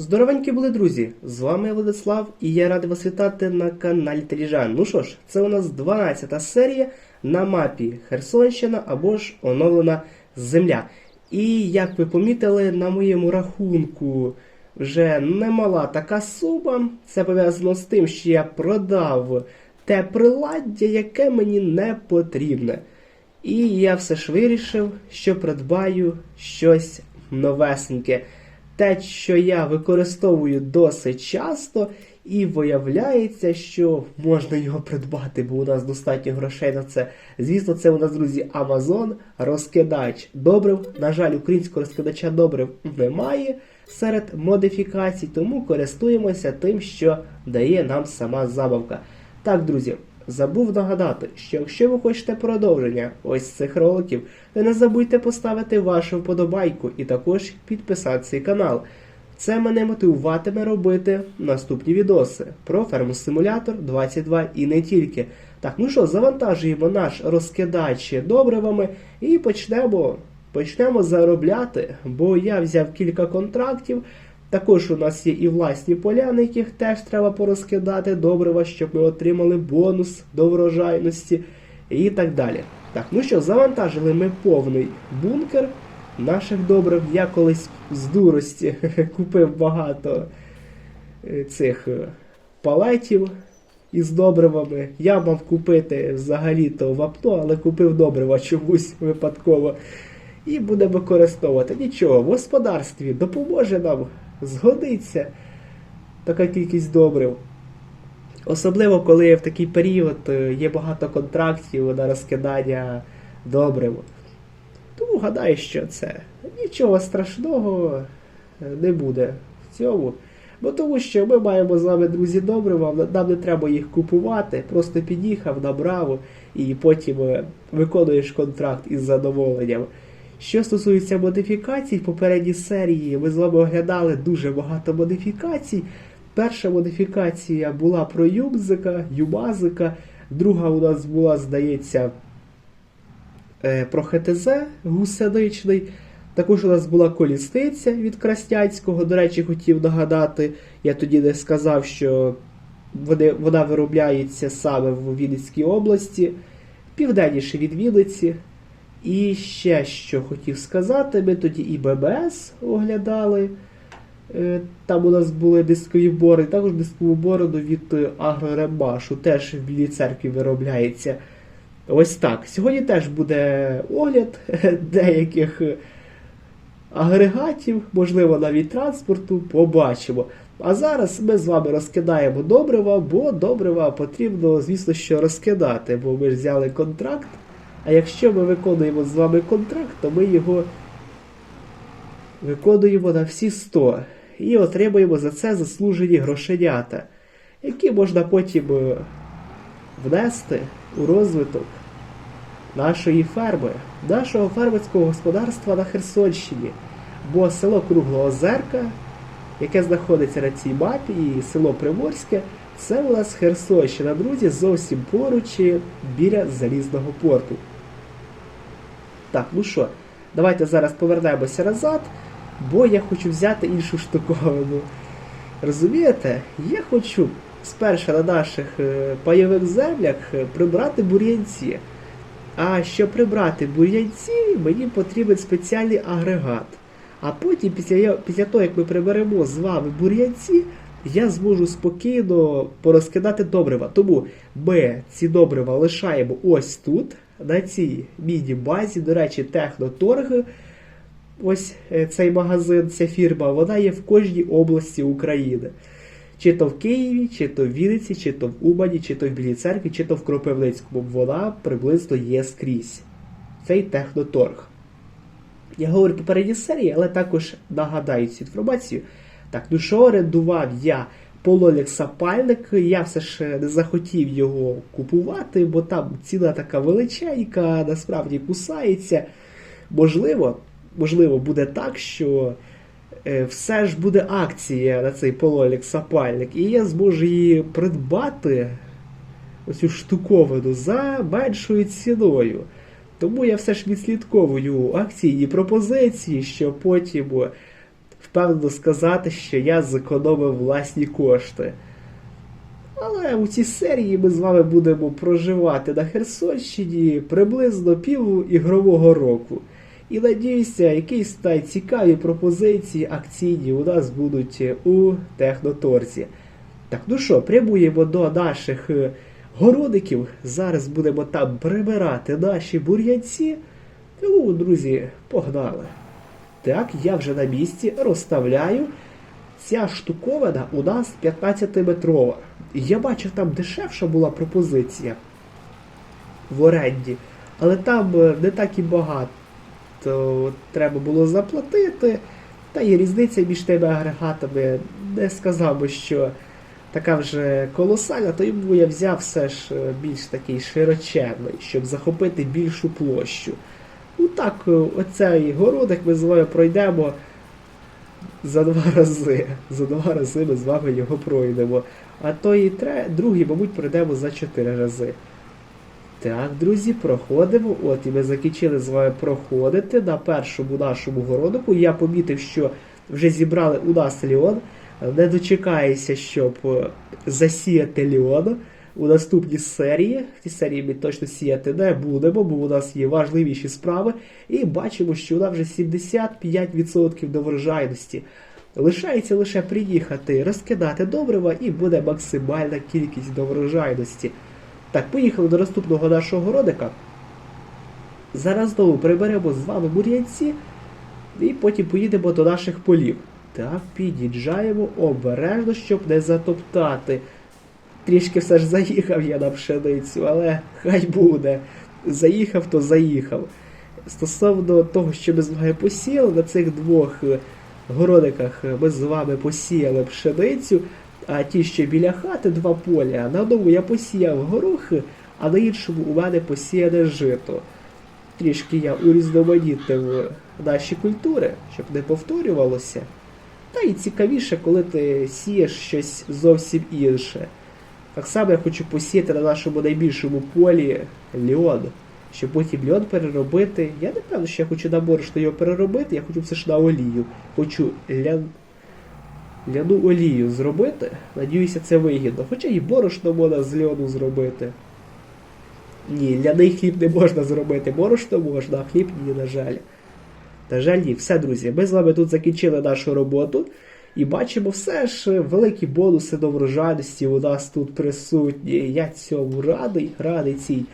Здоровенькі були друзі! З вами Владислав і я радий вас вітати на каналі Теліжан. Ну що ж, це у нас 12 серія на мапі Херсонщина або ж оновлена земля. І як ви помітили, на моєму рахунку вже немала така сума. Це пов'язано з тим, що я продав те приладдя, яке мені не потрібне. І я все ж вирішив, що придбаю щось новесеньке. Те, що я використовую досить часто, і виявляється, що можна його придбати, бо у нас достатньо грошей на це. Звісно, це у нас, друзі, Amazon розкидач добрив. На жаль, українського розкидача добрив немає серед модифікацій, тому користуємося тим, що дає нам сама забавка. Так, друзі, забув нагадати, що якщо ви хочете продовження ось цих роликів, то не забудьте поставити вашу вподобайку і також підписати цей канал. Це мене мотивуватиме робити наступні відоси про ферму симулятор 22 і не тільки. Так, ну що, завантажуємо наш розкидач добривами і почнемо, почнемо заробляти, бо я взяв кілька контрактів. Також у нас є і власні поля, на яких теж треба порозкидати добрива, щоб ми отримали бонус до врожайності і так далі. Так, ну що, завантажили ми повний бункер наших добрив. Я колись з дурості купив багато е, цих е, палетів із добривами. Я мав купити взагалі-то вапно, але купив добрива чомусь випадково. І будемо використовувати. Нічого, в господарстві допоможе нам, згодиться така кількість добрив. Особливо, коли в такий період е, є багато контрактів на розкидання добрив. Тому гадаю, що це нічого страшного е, не буде в цьому. Бо тому що ми маємо з вами, друзі, добрива, нам не треба їх купувати, просто під'їхав, набрав і потім е, виконуєш контракт із задоволенням. Що стосується модифікацій, в попередній серії ми з вами оглядали дуже багато модифікацій. Перша модифікація була про Юбзика, Юбазика, друга у нас була, здається, е, про ХТЗ гусеничний. Також у нас була колісниця від Красняцького. До речі, хотів нагадати, я тоді не сказав, що вони, вона виробляється саме в Вінницькій області, південніше від Вінниці. І ще що хотів сказати, ми тоді і ББС оглядали. Е, Там у нас були дискові бори, також дискову бороду від Агроремашу, теж в Білій церкві виробляється. Ось так. Сьогодні теж буде огляд деяких агрегатів, можливо, навіть транспорту, побачимо. А зараз ми з вами розкидаємо добрива, бо добрива потрібно, звісно, що розкидати, бо ми ж взяли контракт. А якщо ми виконуємо з вами контракт, то ми його виконуємо на всі 100 і отримуємо за це заслужені грошенята, які можна потім е, внести у розвиток нашої ферми, нашого фермерського господарства на Херсонщині. Бо село Круглоозерка, яке знаходиться на цій мапі, і село Приморське, це у нас Херсонщина, друзі, зовсім поруч біля залізного порту. Так, ну що, давайте зараз повернемося назад, бо я хочу взяти іншу штуковину. Розумієте? Я хочу спершу на наших е, пайових землях е, прибрати бур'янці. А щоб прибрати бур'янці, мені потрібен спеціальний агрегат. А потім, після, після того, як ми приберемо з вами бур'янці, я зможу спокійно порозкидати добрива. Тому ми ці добрива лишаємо ось тут, на цій міні-базі. До речі, Техноторг, ось е, цей магазин, ця фірма, вона є в кожній області України. Чи то в Києві, чи то в Вінниці, чи то в Умані, чи то в Білій церкві, чи то в Кропивницькому. Вона приблизно є скрізь. Цей техноторг. Я говорю попередній серії, але також нагадаю цю інформацію. Так, ну що орендував я пололік сапальник, я все ж не захотів його купувати, бо там ціна така величенька, насправді кусається. Можливо, можливо, буде так, що е, все ж буде акція на цей пололік сапальник, і я зможу її придбати, оцю штуковину, за меншою ціною. Тому я все ж відслідковую акційні пропозиції, що потім в впевнено сказати, що я зекономив власні кошти. Але у цій серії ми з вами будемо проживати на Херсонщині приблизно пів ігрового року. І надіюся, якісь та цікаві пропозиції акційні у нас будуть у Техноторці. Так, ну що, прямуємо до наших е, городиків. Зараз будемо там прибирати наші бур'янці. Ну, друзі, погнали. Так, я вже на місці розставляю. Ця штуковина у нас 15-метрова. Я бачив, там дешевша була пропозиція в оренді, але там е, не так і багато треба було заплатити. Та і різниця між тими агрегатами не сказав би, що така вже колосальна, то йому я взяв все ж е, більш такий широченний, щоб захопити більшу площу. Ну так, е, оцей городик ми з вами пройдемо за два рази. За два рази ми з вами його пройдемо. А той тре, другий, мабуть, пройдемо за чотири рази. Так, друзі, проходимо. От і ми закінчили з вами проходити на першому нашому городику. Я помітив, що вже зібрали у нас ліон. Не дочекаюся, щоб е, засіяти ліон у наступній серії. В цій серії ми точно сіяти не будемо, бо у нас є важливіші справи. І бачимо, що нас вже 75% до врожайності. Лишається лише приїхати, розкидати добрива і буде максимальна кількість до врожайності. Так, поїхали до наступного нашого городика. Зараз знову приберемо з вами бур'янці і потім поїдемо до наших полів. Так, під'їжджаємо обережно, щоб не затоптати. Трішки все ж заїхав я на пшеницю, але хай буде. Заїхав, то заїхав. Стосовно того, що ми з вами посіяли, на цих двох е, городиках ми з вами посіяли пшеницю, а ті, що біля хати, два поля. На одному я посіяв горохи, а на іншому у мене посіяне жито. Трішки я урізноманітнив наші культури, щоб не повторювалося. Та й цікавіше, коли ти сієш щось зовсім інше. Так само я хочу посіяти на нашому найбільшому полі льон, щоб потім льон переробити. Я не певно, що я хочу на борошно його переробити, я хочу все ж на олію. Хочу лян... ляну олію зробити. Надіюся, це вигідно. Хоча і борошно можна з льону зробити. Ні, ляний хліб не можна зробити. Борошно можна, а хліб ні, на жаль. На жаль, ні. Все, друзі, ми з вами тут закінчили нашу роботу. І бачимо все ж великі бонуси до врожайності у нас тут присутні. Я цьому радий, радий цій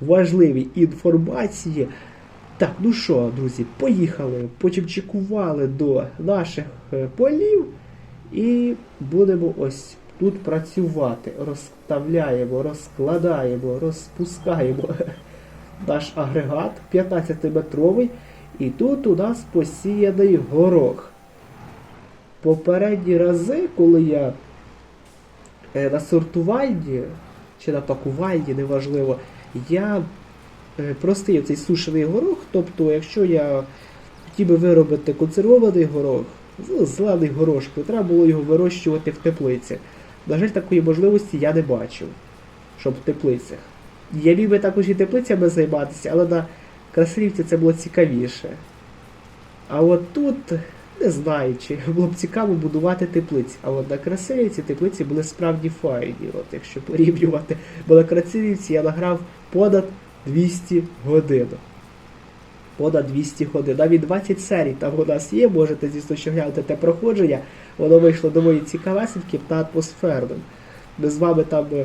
важливій інформації. Так, ну що, друзі, поїхали, потім чекували до наших е, полів і будемо ось тут працювати. Розставляємо, розкладаємо, розпускаємо наш агрегат 15-метровий. І тут у нас посіяний горох. Попередні рази, коли я е, на сортувальні чи на пакувальні, неважливо, я е, простив цей сушений горох. Тобто, якщо я хотів би виробити консервований горох, зелений горошку, треба було його вирощувати в теплиці. На жаль, такої можливості я не бачив, щоб в теплицях. Я міг би також і теплицями займатися, але на Красилівці це було цікавіше. А от тут, не знаю, чи було б цікаво будувати теплиці. А от на Красилівці теплиці були справді файні, от якщо порівнювати. Бо на Красилівці я награв понад 200 годин. Понад 200 годин. Навіть 20 серій там у нас є, можете звісно що глянути те проходження. Воно вийшло доволі цікавесеньким та атмосферним. Ми з вами там е,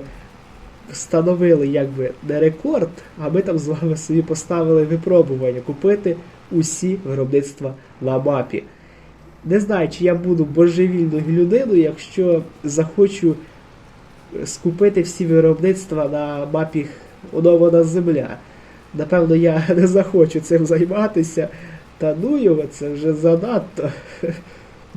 встановили якби не рекорд, а ми там з вами собі поставили випробування купити усі виробництва на мапі. Не знаю, чи я буду божевільною людиною, якщо захочу скупити всі виробництва на мапі онована земля. Напевно, я не захочу цим займатися. Та ну його, це вже занадто.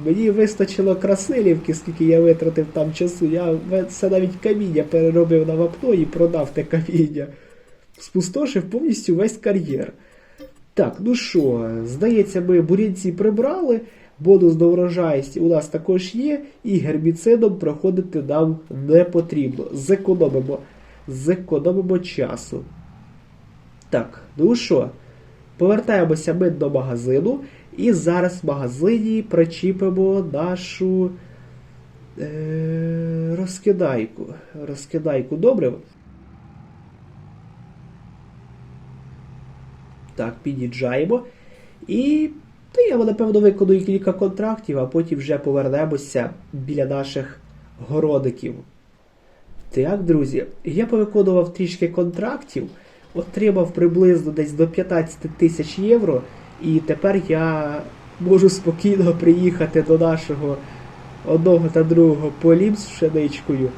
Мені вистачило Красилівки, скільки я витратив там часу. Я це навіть каміння переробив на вапно і продав те каміння. Спустошив повністю весь кар'єр. Так, ну що, здається, ми бурінці прибрали. Бонус до врожайності у нас також є, і гербіцидом проходити нам не потрібно. Зекономимо, зекономимо часу. Так, ну що, повертаємося ми до магазину І зараз в магазині причіпимо нашу е, розкидайку. Розкидайку добрив. Так, під'їжджаємо. І та я напевно виконую кілька контрактів, а потім вже повернемося біля наших городиків. Так, друзі, я повиконував трішки контрактів, отримав приблизно десь до 15 тисяч євро, і тепер я можу спокійно приїхати до нашого одного та другого полів з пшеничкою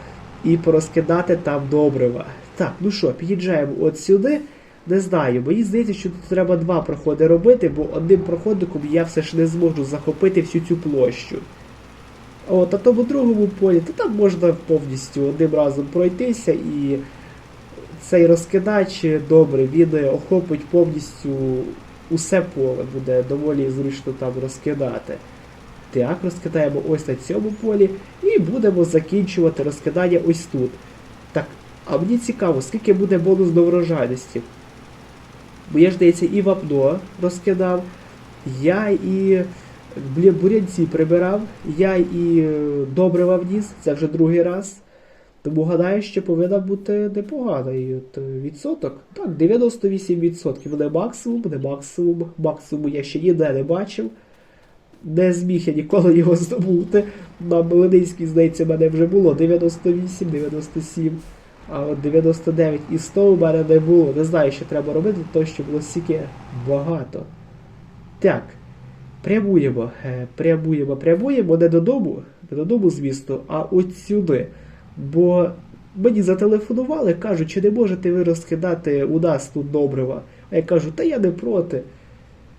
і порозкидати там добрива. Так, ну що, під'їжджаємо от сюди. Не знаю, мені здається, що тут треба два проходи робити, бо одним проходиком я все ж не зможу захопити всю цю площу. От, а тому другому полі, то там можна повністю одним разом пройтися і цей розкидач добре, він охопить повністю усе поле, буде доволі зручно там розкидати. Так, розкидаємо ось на цьому полі і будемо закінчувати розкидання ось тут. Так, а мені цікаво, скільки буде бонус до врожайності. Бо я ж здається і вапно розкидав, я і бурянці прибирав, я і е, добрива вніс, це вже другий раз. Тому гадаю, що повинен бути непоганий відсоток. Так, 98% не максимум, не максимум. Максимум я ще ніде не бачив. Не зміг я ніколи його здобути. На Мелининській, здається, мене вже було 98, 97. А от 99 і 100 у мене не було. Не знаю, що треба робити того, щоб було стільки багато. Так. Прямуємо, е, прямуємо, прямуємо не додому, не додому, звісно, а от сюди. Бо мені зателефонували, кажуть, чи не можете ви розкидати у нас тут добрива. А я кажу, та я не проти.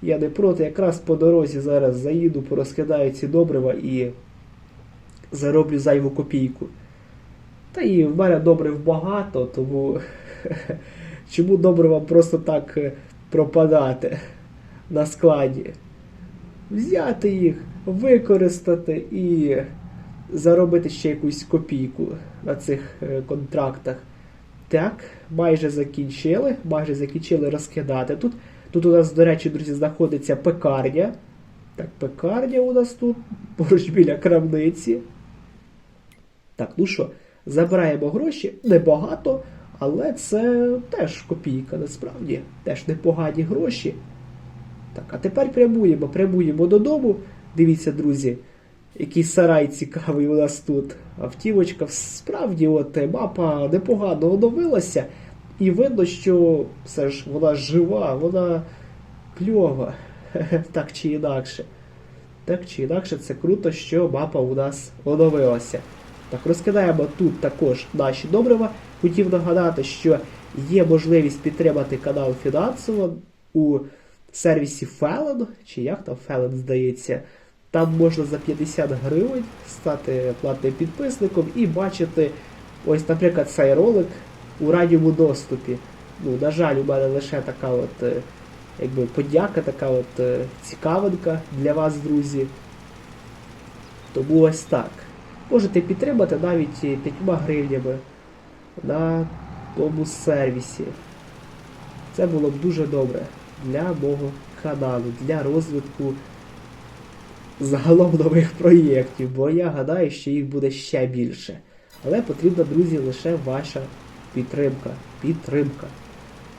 Я не проти, якраз по дорозі зараз заїду, порозкидаю ці добрива і зароблю зайву копійку. Та і в мене добрив багато, тому чому добрива просто так е, пропадати на складі? Взяти їх, використати і заробити ще якусь копійку на цих е, контрактах. Так, майже закінчили, майже закінчили розкидати. Тут тут у нас, до речі, друзі, знаходиться пекарня. Так, пекарня у нас тут, поруч біля крамниці. Так, ну що, забираємо гроші, небагато, але це теж копійка, насправді. Теж непогані гроші. Так, а тепер прямуємо, прямуємо додому. Дивіться, друзі, який сарай цікавий у нас тут. Автівочка, справді, от мапа непогано оновилася. І видно, що все ж вона жива, вона кльова. Так чи інакше. Так чи інакше, це круто, що мапа у нас оновилася. Так, розкидаємо тут також наші добрива. Хотів нагадати, що є можливість підтримати канал фінансово у сервісі Felon, чи як там Felon здається. Там можна за 50 гривень стати платним підписником і бачити, ось, наприклад, цей ролик у ранньому доступі. Ну, на жаль, у мене лише така от, е, якби подяка, така от е, цікавинка для вас, друзі. Тому ось так. Можете підтримати навіть 5 гривнями на тому сервісі. Це було б дуже добре для мого каналу, для розвитку загалом нових проєктів, бо я гадаю, що їх буде ще більше. Але потрібна, друзі, лише ваша підтримка. Підтримка.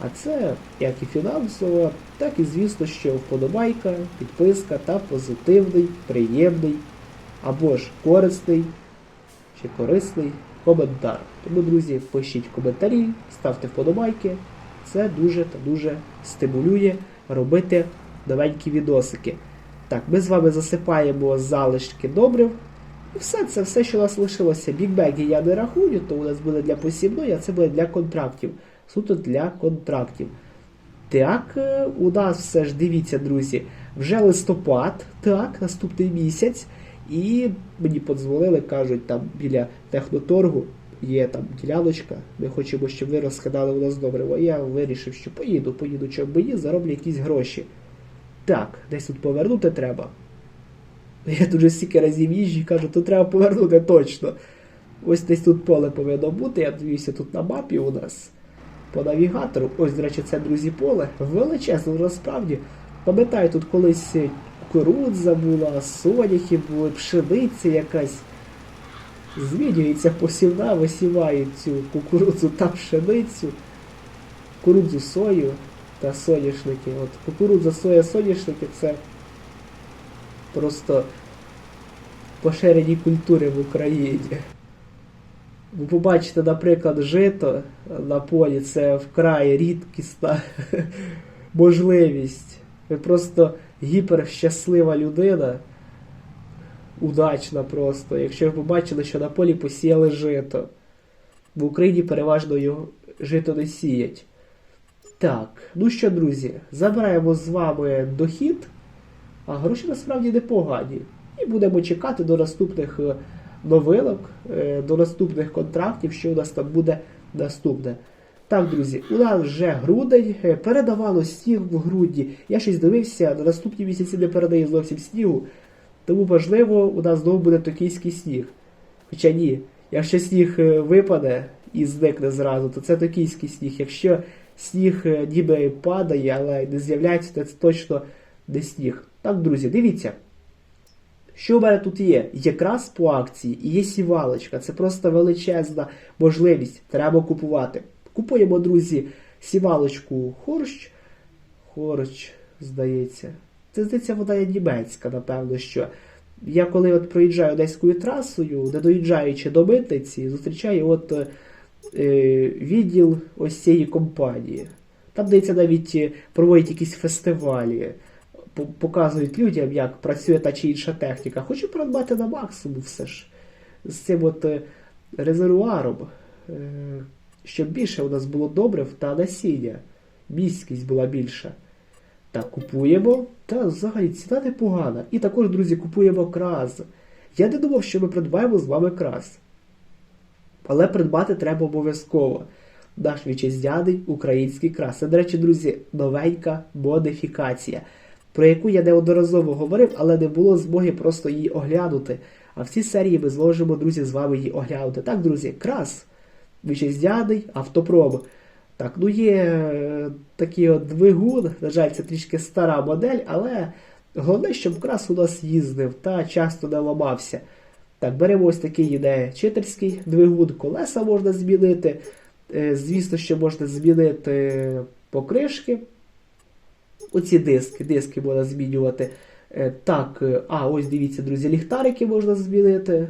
А це як і фінансово, так і звісно, що вподобайка, підписка та позитивний, приємний або ж корисний чи корисний коментар. Тому, друзі, пишіть коментарі, ставте вподобайки. Це дуже та дуже стимулює робити новенькі відосики. Так, ми з вами засипаємо залишки добрив. І все це, все, що у нас лишилося. Бікбеги я не рахую, то у нас буде для посівної, а це буде для контрактів. Суто для контрактів. Так, е, у нас все ж дивіться, друзі, вже листопад, так, наступний місяць. І мені подзвонили, кажуть, там біля техноторгу є там діляночка, ми хочемо, щоб ви розкидали у нас добриво. Я вирішив, що поїду, поїду, щоб мені зароблю якісь гроші. Так, десь тут повернути треба. Я дуже стільки разів їжджу і кажу, тут треба повернути точно. Ось десь тут поле повинно бути, я дивлюся тут на мапі у нас. По навігатору. Ось, до речі, це, друзі, поле. Величезне, насправді. Пам'ятаю, тут колись кукурудза була, соняхи були, пшениця якась. Змінюється посівна, висівають цю кукурудзу та пшеницю, кукурудзу сою та соняшники. От кукурудза, соя, соняшники це просто поширені культури в Україні. Ви побачите, наприклад, жито на полі це вкрай рідкісна можливість. Ви просто гіперщаслива людина, удачна просто. Якщо ви побачили, що на полі посіяли жито. В Україні переважно його жито не сіять. Так, ну що, друзі, забираємо з вами дохід, а гроші насправді непогані. І будемо чекати до наступних е, новинок, е, до наступних контрактів, що у нас там буде наступне. Так, друзі, у нас вже грудень, е, передавало сніг в грудні. Я щось дивився, на наступні місяці не передає зовсім снігу, тому можливо у нас знову буде токійський сніг. Хоча ні, якщо сніг е, випаде і зникне зразу, то це токійський сніг. Якщо сніг е, ніби падає, але не з'являється, то це точно не сніг. Так, друзі, дивіться. Що в мене тут є? Якраз по акції і є сівалочка. Це просто величезна можливість. Треба купувати. Купуємо, друзі, сівалочку Хорщ. Хорщ, здається. Це здається, вона є німецька, напевно, що. Я коли от проїжджаю одеською трасою, не доїжджаючи до митниці, зустрічаю от е, відділ ось цієї компанії. Там, здається, навіть е, проводять якісь фестивалі, показують людям, як працює та чи інша техніка. Хочу придбати на максимум все ж з цим от е, резервуаром, е, щоб більше у нас було добрив та насіння. Міськість була більша. Так, купуємо. Та взагалі ціна непогана. І також, друзі, купуємо краз. Я не думав, що ми придбаємо з вами краз. Але придбати треба обов'язково. Наш вітчизняний український крас. Це, до речі, друзі, новенька модифікація, про яку я неодноразово говорив, але не було змоги просто її оглянути. А в цій серії ми зможемо, друзі, з вами її оглянути. Так, друзі, крас. Вітчизняний автопром. Так, ну є е, такий от двигун, на жаль, це трішки стара модель, але головне, щоб крас у нас їздив та часто не ламався. Так, беремо ось такий іде читерський двигун, колеса можна змінити. Е, Звісно, що можна змінити покришки. Оці диски, диски можна змінювати. Е, Так, а, ось дивіться, друзі, ліхтарики можна змінити.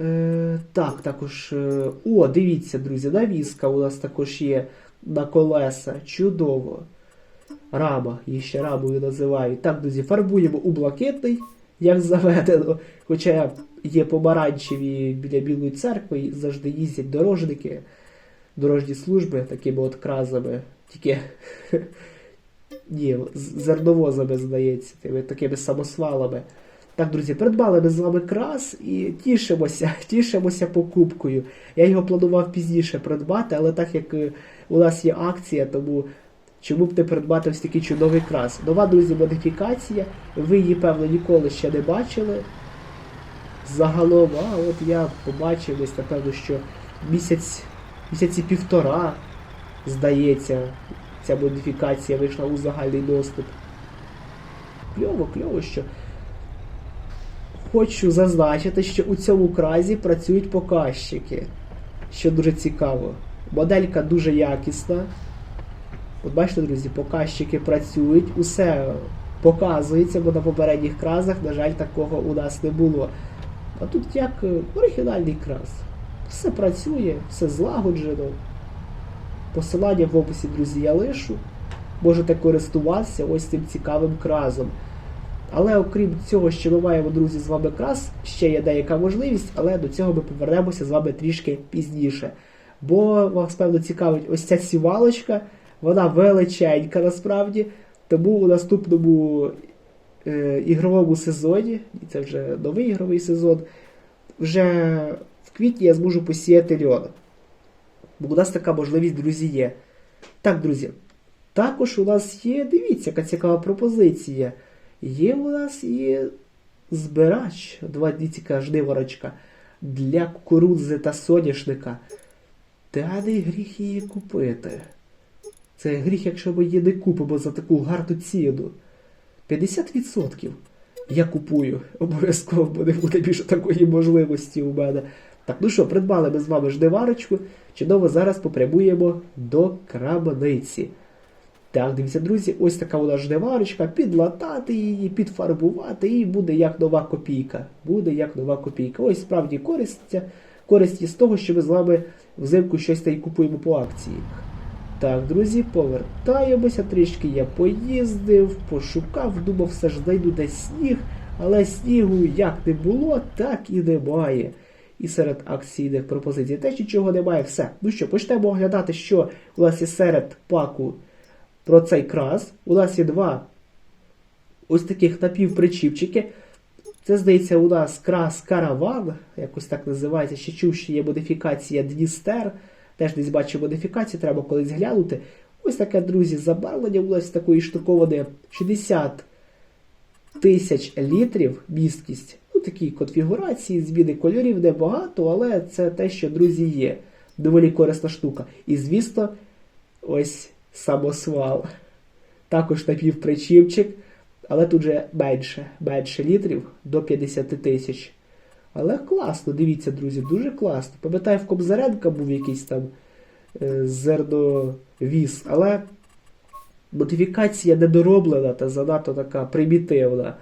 Е, так, також. е, О, дивіться, друзі, навіска у нас також є на колеса. Чудово. Рама, її ще рамою називають. Так, друзі, фарбуємо у блакитний, як заведено. Хоча є помаранчеві біля Білої церкви, завжди їздять дорожники, дорожні служби такими от кразами. Тільки. Ні, зерновозами, здається, такими самосвалами. Так, друзі, придбали ми з вами крас і тішимося, тішимося покупкою. Я його планував пізніше придбати, але так як е, у нас є акція, тому чому б не придбати ось такий чудовий крас. Нова, друзі, модифікація. Ви її, певно, ніколи ще не бачили. Загалом, а от я побачив десь, напевно, що місяць, місяці півтора, здається, ця модифікація вийшла у загальний доступ. Кльово, кльово, що. Хочу зазначити, що у цьому кразі працюють показчики, що дуже цікаво. Моделька дуже якісна. От бачите, друзі, показчики працюють, усе показується, бо на попередніх кразах, на жаль, такого у нас не було. А тут як е, оригінальний крас. Все працює, все злагоджено. Посилання в описі, друзі, я лишу. Можете користуватися ось цим цікавим кразом. Але окрім цього, що ми маємо, друзі, з вами крас, ще є деяка можливість, але до цього ми повернемося з вами трішки пізніше. Бо вас, певно, цікавить ось ця сівалочка, вона величенька насправді. Тому у наступному е, ігровому сезоні, і це вже новий ігровий сезон, вже в квітні я зможу посіяти льон. Бо у нас така можливість, друзі, є. Так, друзі. Також у нас є, дивіться, яка цікава пропозиція. Є у нас і збирач, два діціка жниворочка для кукурудзи та соняшника. Та не гріх її купити. Це гріх, якщо ми її не купимо за таку гарну ціну. 50%. Я купую. Обов'язково буде, буде більше такої можливості у мене. Так, ну що, придбали ми з вами ждиварочку. Чудово, зараз попрямуємо до крамниці. Так, дивіться, друзі, ось така вона ждиварочка, підлатати її, підфарбувати, і буде як нова копійка. Буде як нова копійка. Ось справді користь, користь із того, що ми з вами взимку щось та й купуємо по акції. Так, друзі, повертаємося. Трішки я поїздив, пошукав, думав, все ж знайду десь сніг, але снігу як не було, так і немає. І серед акційних пропозицій теж нічого немає. Все. Ну що, почнемо оглядати, що у нас є серед паку про цей крас. У нас є два ось таких напівпричіпчики. Це, здається, у нас крас караван, якось так називається. Ще чув, що є модифікація Дністер. Теж десь бачив модифікацію, треба колись глянути. Ось таке, друзі, забарвлення у нас такої штуковане 60 тисяч літрів місткість. Ну, такі конфігурації, зміни кольорів небагато, але це те, що, друзі, є. Доволі корисна штука. І, звісно, ось самосвал. Також напівпричіпчик, але тут же менше, менше літрів до 50 тисяч. Але класно, дивіться, друзі, дуже класно. Пам'ятаю, в Кобзаренка був якийсь там е, зерновіз, але модифікація недороблена та занадто така примітивна.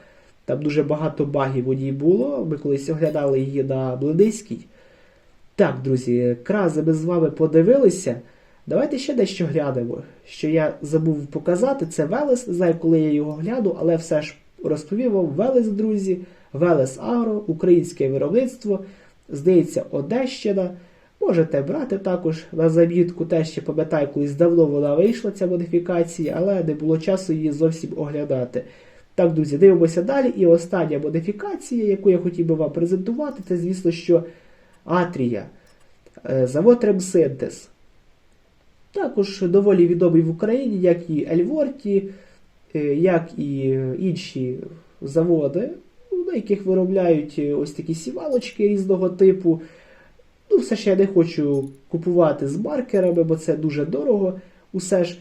Там дуже багато багів у ній було. Ми колись оглядали її на Блиниській. Так, друзі, крази ми з вами подивилися. Давайте ще дещо глянемо. Що я забув показати, це Велес. Знаю, коли я його гляну, але все ж розповів вам Велес, друзі. Велес Агро, українське виробництво. Здається, Одещина. Можете брати також на замітку. Теж ще пам'ятаю, колись давно вона вийшла, ця модифікація, але не було часу її зовсім оглядати. Так, друзі, дивимося далі. І остання модифікація, яку я хотів би вам презентувати, це, звісно, що Атрія. Е, Завод Ремсинтез. Також доволі відомий в Україні, як і Ельворті, е, як і інші заводи, на яких виробляють ось такі сівалочки різного типу. Ну, все ж я не хочу купувати з маркерами, бо це дуже дорого. Усе ж.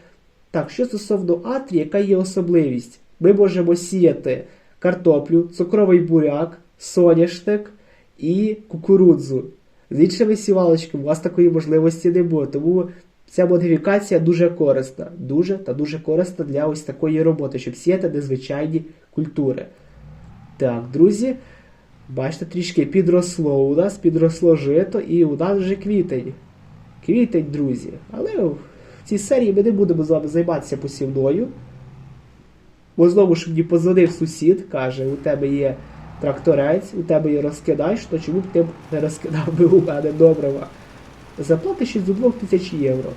Так, що стосовно Атрі, яка є особливість? Ми можемо сіяти картоплю, цукровий буряк, соняшник і кукурудзу. З іншими сівалочками у вас такої можливості не буде. Тому ця модифікація дуже корисна. Дуже та дуже корисна для ось такої роботи, щоб сіяти незвичайні культури. Так, друзі, бачите, трішки підросло у нас, підросло жито, і у нас вже квітень. Квітень, друзі. Але в цій серії ми не будемо з вами займатися посівною. Бо знову ж мені позвонив сусід, каже, у тебе є тракторець, у тебе є розкидач, то чому б ти не розкидав би у мене добрива? Заплатиш ще до 2000 євро.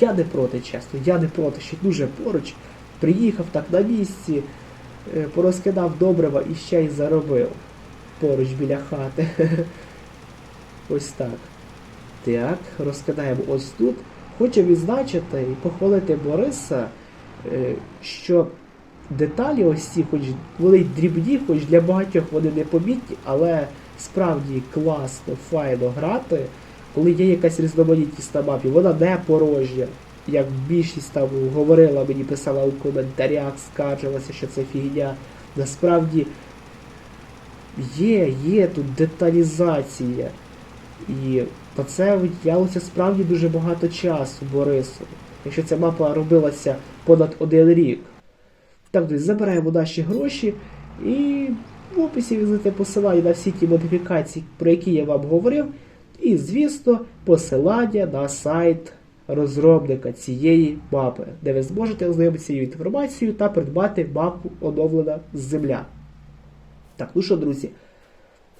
Я не проти, чесно, я не проти, ще дуже поруч. Приїхав так на місці, е, порозкидав добрива і ще й заробив поруч біля хати. Ось так. Так, розкидаємо ось тут. Хочу відзначити і похвалити Бориса, е, що деталі ось ці, хоч вони дрібні, хоч для багатьох вони непомітні, але справді класно, файно грати, коли є якась різноманітність на мапі, вона не порожня. Як більшість там говорила, мені писала у коментарях, скаржилася, що це фігня. Насправді є, є тут деталізація. І на це виділялося справді дуже багато часу Борису. Якщо ця мапа робилася понад один рік. Так, друзі, забираємо наші гроші і в описі візите посилання на всі ті модифікації, про які я вам говорив. І, звісно, посилання на сайт розробника цієї мапи, де ви зможете ознайомитися з цією інформацією та придбати мапу оновлена земля. Так, ну що, друзі,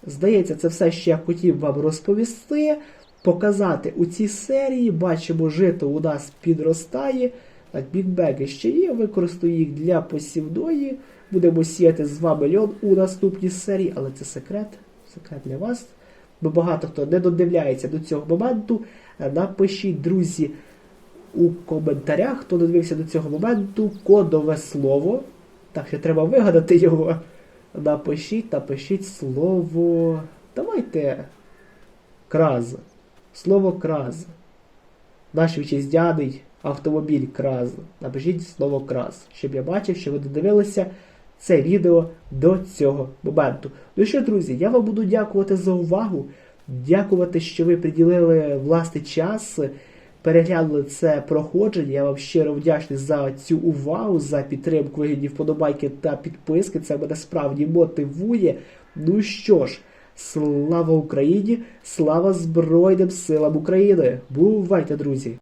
здається, це все, що я хотів вам розповісти, показати у цій серії. Бачимо, жито у нас підростає. Так, бікбеги ще є, використаю їх для посівної. Будемо сіяти з вами льон у наступній серії, але це секрет, секрет для вас. Бо багато хто не додивляється до цього моменту. Напишіть, друзі, у коментарях, хто додивився до цього моменту, кодове слово. Так, ще треба вигадати його. Напишіть, напишіть слово. Давайте. Краз. Слово краз. Наш вітчизняний автомобіль краз. Напишіть слово краз, щоб я бачив, що ви додивилися це відео до цього моменту. Ну що, друзі, я вам буду дякувати за увагу. Дякувати, що ви приділили власний час, переглянули це проходження. Я вам щиро вдячний за цю увагу, за підтримку вигляді вподобайки та підписки. Це мене справді мотивує. Ну що ж, слава Україні! Слава Збройним силам України! Бувайте, друзі!